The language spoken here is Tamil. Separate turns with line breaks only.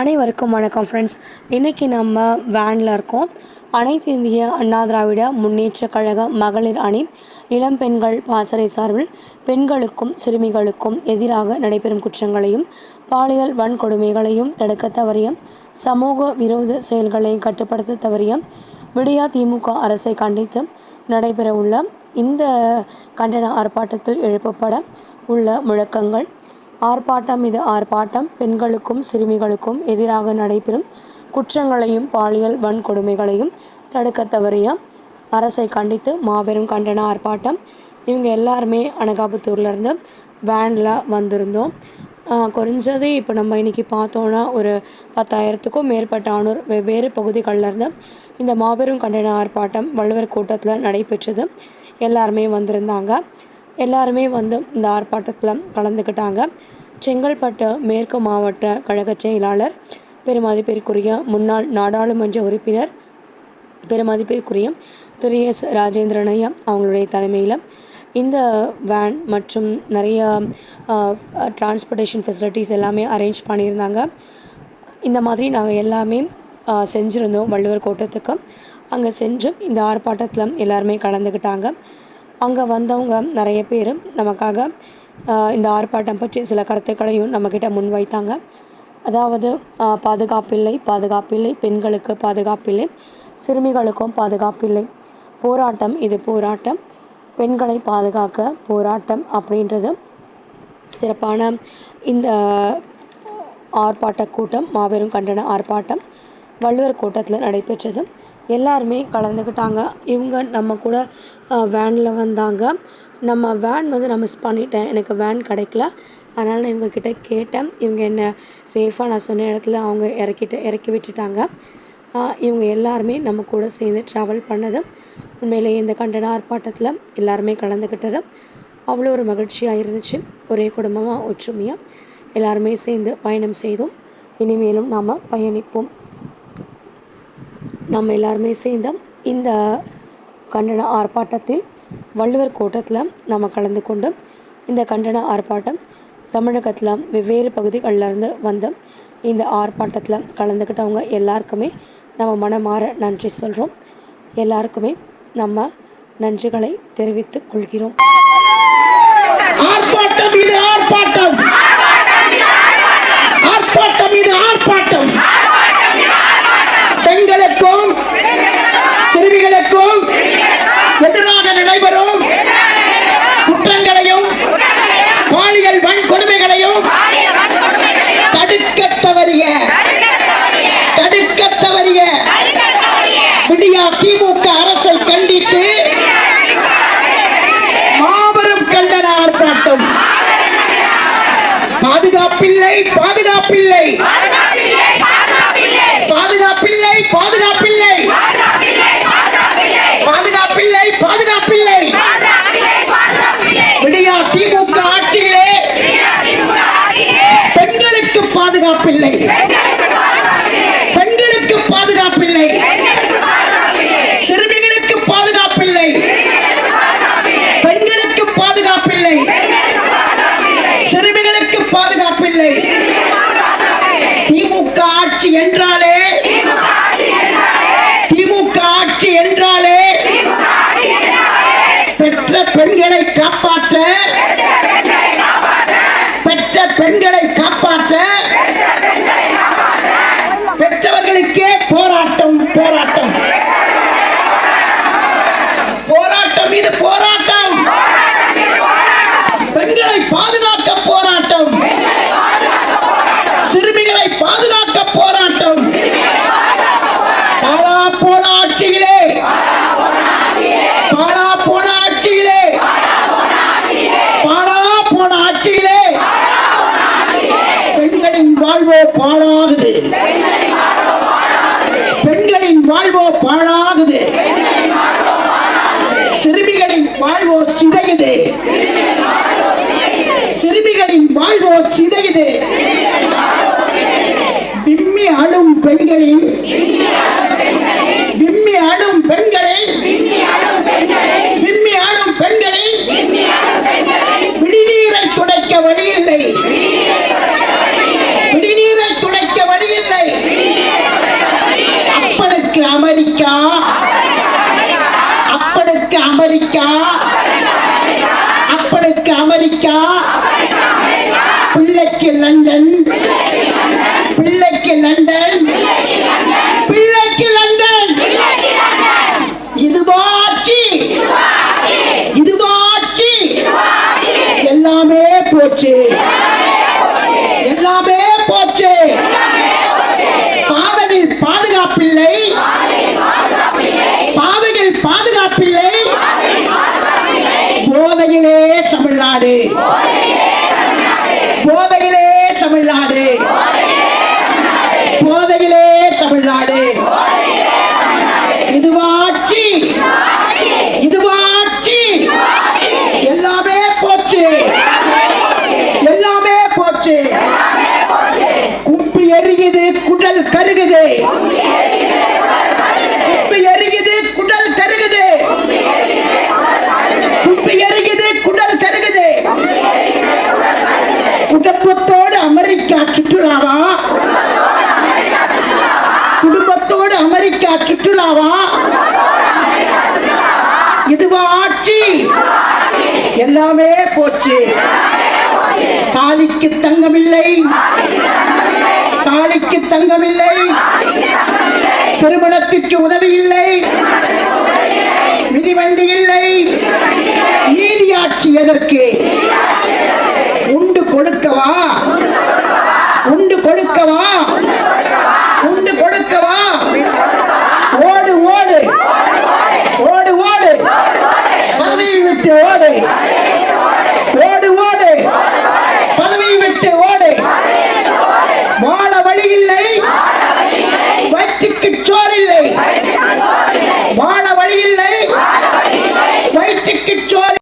அனைவருக்கும் வணக்கம் ஃப்ரெண்ட்ஸ் இன்றைக்கி நம்ம வேனில் இருக்கோம். அனைத்து இந்திய அண்ணா திராவிட முன்னேற்றக் கழக மகளிர் அணி இளம் பெண்கள் பாசறை சார்பில் பெண்களுக்கும் சிறுமிகளுக்கும் எதிராக நடைபெறும் குற்றங்களையும் பாலியல் வன்கொடுமைகளையும் தடுக்க தவறிய சமூக விரோத செயல்களை கட்டுப்படுத்த தவறிய விடியா திமுக அரசை கண்டித்து நடைபெறவுள்ள இந்த கண்டன ஆர்ப்பாட்டத்தில் எழுப்பப்பட உள்ள முழக்கங்கள். ஆர்ப்பாட்டம் இது. ஆர்ப்பாட்டம் பெண்களுக்கும் சிறுமிகளுக்கும் எதிராக நடைபெறும் குற்றங்களையும் பாலியல் வன்கொடுமைகளையும் தடுக்க தவறிய அரசை கண்டித்து மாபெரும் கண்டன ஆர்ப்பாட்டம். இவங்க எல்லாருமே அனகாபுத்தூர்லேருந்து வேனில் வந்திருந்தோம். குறைஞ்சது இப்போ நம்ம இன்றைக்கி பார்த்தோன்னா ஒரு பத்தாயிரத்துக்கும் மேற்பட்ட ஆனூர் வெவ்வேறு பகுதிகளிலேருந்து இந்த மாபெரும் கண்டன ஆர்ப்பாட்டம் வள்ளுவர் கூட்டத்தில் நடைபெற்றது. எல்லாருமே வந்திருந்தாங்க. எல்லாருமே வந்து இந்த ஆர்ப்பாட்டத்தில் கலந்துக்கிட்டாங்க. செங்கல்பட்டு மேற்கு மாவட்ட கழக செயலாளர் பெருமதிப்பிற்குரிய முன்னாள் நாடாளுமன்ற உறுப்பினர் பெருமதிப்பிற்குரிய திரு. எஸ். ஐயா அவங்களுடைய தலைமையில் இந்த வேன் மற்றும் நிறைய டிரான்ஸ்போர்ட்டேஷன் ஃபெசிலிட்டிஸ் எல்லாமே அரேஞ்ச் பண்ணியிருந்தாங்க. இந்த மாதிரி நாங்கள் எல்லாமே செஞ்சுருந்தோம் வள்ளுவர் கோட்டத்துக்கு. அங்கே சென்று இந்த ஆர்ப்பாட்டத்தில் எல்லாருமே கலந்துக்கிட்டாங்க. அங்கே வந்தவங்க நிறைய பேர் நமக்காக இந்த ஆர்ப்பாட்டம் பற்றி சில கருத்துக்களையும் நம்மக்கிட்ட முன்வைத்தாங்க. அதாவது பாதுகாப்பில்லை பாதுகாப்பில்லை பெண்களுக்கு பாதுகாப்பில்லை சிறுமிகளுக்கும் பாதுகாப்பில்லை. போராட்டம் இது போராட்டம். பெண்களை பாதுகாக்க போராட்டம் அப்படின்றது சிறப்பான இந்த ஆர்ப்பாட்ட கூட்டம் மாபெரும் கண்டன ஆர்ப்பாட்டம். வள்ளுவர் கூட்டத்தில் நடைபெற்றது. எல்லாருமே கலந்துக்கிட்டாங்க. இவங்க நம்ம கூட வேனில் வந்தாங்க. நம்ம வேன் வந்து நான் மிஸ் பண்ணிட்டேன். எனக்கு வேன் கிடைக்கல. அதனால் நான் இவங்கக்கிட்ட கேட்டேன். இவங்க என்ன சேஃபாக நான் சொன்ன இடத்துல அவங்க இறக்கிட்டு இறக்கி விட்டுட்டாங்க. இவங்க எல்லாருமே நம்ம கூட சேர்ந்து ட்ராவல் பண்ணது. உண்மையிலேயே இந்த கண்டன ஆர்ப்பாட்டத்தில் எல்லாருமே கலந்துக்கிட்டது. அவ்வளோ ஒரு மகிழ்ச்சியாக இருந்துச்சு. ஒரே குடும்பமாக ஒற்றுமையாக எல்லாருமே சேர்ந்து பயணம் செய்தோம். இனிமேலும் நாம் பயணிப்போம். நம்ம எல்லாருமே சேர்ந்து இந்த கண்டன ஆர்ப்பாட்டத்தில் வள்ளுவர் கோட்டத்தில் நம்ம கலந்து கொண்டு இந்த கண்டன ஆர்ப்பாட்டம் தமிழகத்தில் வெவ்வேறு பகுதிகளிலிருந்து வந்த இந்த ஆர்ப்பாட்டத்தில் கலந்துக்கிட்டவங்க எல்லாருக்குமே நம்ம மனமாற நன்றி சொல்கிறோம் எல்லாருக்குமே நம்ம நன்றிகளை தெரிவித்துக் கொள்கிறோம்
ஆர்ப்பாட்டம் இது ஆர்ப்பாட்டம் ஆர்ப்பாட்டம் இது ஆர்ப்பாட்டம் பெண்களுக்கும் சிறுமிகளுக்கும் எதிராக நடைபெறும் குற்றங்களையும் பாலியல் வன்கொடுமைகளையும் தடுக்க தவறிய தடுக்க தவறிய விடியா திமுக அரசை கண்டித்து மாபெரும் கண்டன ஆர்ப்பாட்டம். பாதுகாப்பில்லை பாதுகாப்பில்லை பாதுகாப்பில்லை பாதுகாப்பில்லை பாதுகாப்பில்லை விடியா திமுக ஆட்சியிலே பெண்களுக்கு பாதுகாப்பில்லை பெண்களுக்கு பாதுகாப்பில்லை சிறுமிகளுக்கு பாதுகாப்பில்லை பெண்களுக்கு பாதுகாப்பில்லை சிறுமிகளுக்கு பாதுகாப்பில்லை. திமுக ஆட்சி என்றாலே திமுக ஆட்சி என்றாலே பெற்ற பெண்களை காப்பாற்ற பெற்ற பெண்களை காப்பாற்ற பெற்றவர்களுக்கே போராட்டம் போராட்டம் போராட்டம் இது போராட்டம் பெண்களை பாதுகாக்க போராட்டம் சிறுமிகளை பாதுகாக்க போராட்டம் பாலா போன ஆட்சியிலே பாலா போன ஆட்சியிலே பாலா போன ஆட்சியிலே பெண்களின் வாழ்வோ பாழாகுது. பெண்களின் வாழ்வோ பாழாகுது. சிறுமிகளின் வாழ்வோ சிதையுது. சிறுமிகளின் வாழ்வோ சிதையுது. விம்மி அழும் பெண்களின் அமெரிக்கா? பிள்ளைக்கு லண்டன். பிள்ளைக்கு லண்டன். பிள்ளைக்கு லண்டன். இதுவா ஆட்சி எல்லாமே போச்சு. குப்பி எரியுது குடல் கருகுது. குப்பி எரியுது குடல் கருகுது. குடும்பத்தோடு அமெரிக்கா சுற்றுலாவா? குடும்பத்தோடு அமெரிக்கா சுற்றுலாவா? இதுவா ஆட்சி? எல்லாமே போச்சு. தாலிக்கு தங்கமில்லை. தாலிக்கு தங்கமில்லை திருமணத்திற்கு உதவி இல்லை. மிதிவண்டி இல்லை. நீதியாட்சி எதற்கு?